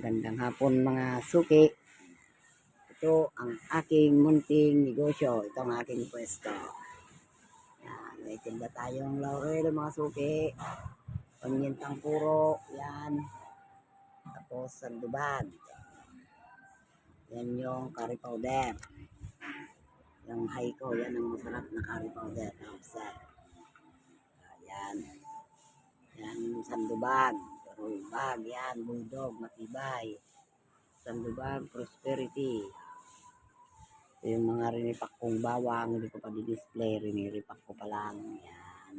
Magandang hapon mga suki. Ito ang aking munting negosyo. Ito ang aking pwesto. Yan, may tinda tayong laurel mga suki. Pamintang puro. Yan. Tapos sandubag. Yan yung curry powder. Yung high ko, yan ang masarap na curry powder. Ayan. Yan, sandubag. Rulbag, yan, bulldog, matibay. Sandubag, prosperity. Ito yung mga rinipak kong bawang, hindi ko pa di-display, riniripak ko pa lang. Yan.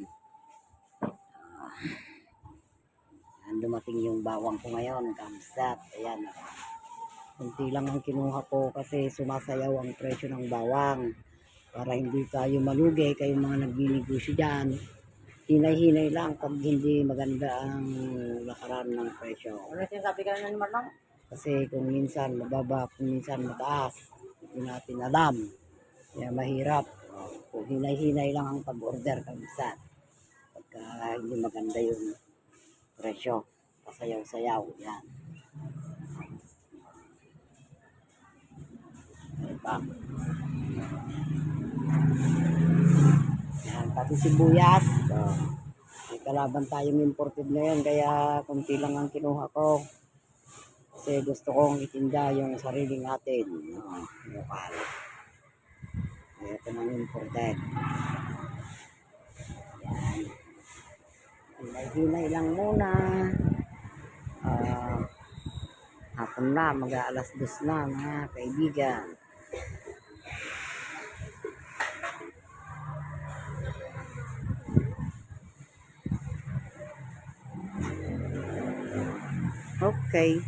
Ah. yan, dumating yung bawang ko ngayon, kamsat. Ayan. Kunti lang ang kinuha ko kasi sumasayaw ang presyo ng bawang. Para hindi tayo malugi, kayong mga nagbinegosyo dyan hinay-hinay lang pag hindi maganda ang lakaran ng presyo. Ano sinasabi ka na naman lang? Kasi kung minsan mababa, kung minsan mataas, hindi natin alam. Kaya mahirap. Kung hinay-hinay lang ang pag-order kabisan. Pagka hindi maganda yung presyo. Pasayaw-sayaw. Yan. Diba? Yan, pati sibuyas. So, may kalaban tayong imported ngayon, kaya konti lang ang kinuha ko. Kasi gusto kong itinda yung sariling atin. No, lokal. Kaya ito nang imported. Yan. Hinay-hinay lang muna. Ah, hapon na, mag-aalas dos na mga kaibigan. Okay.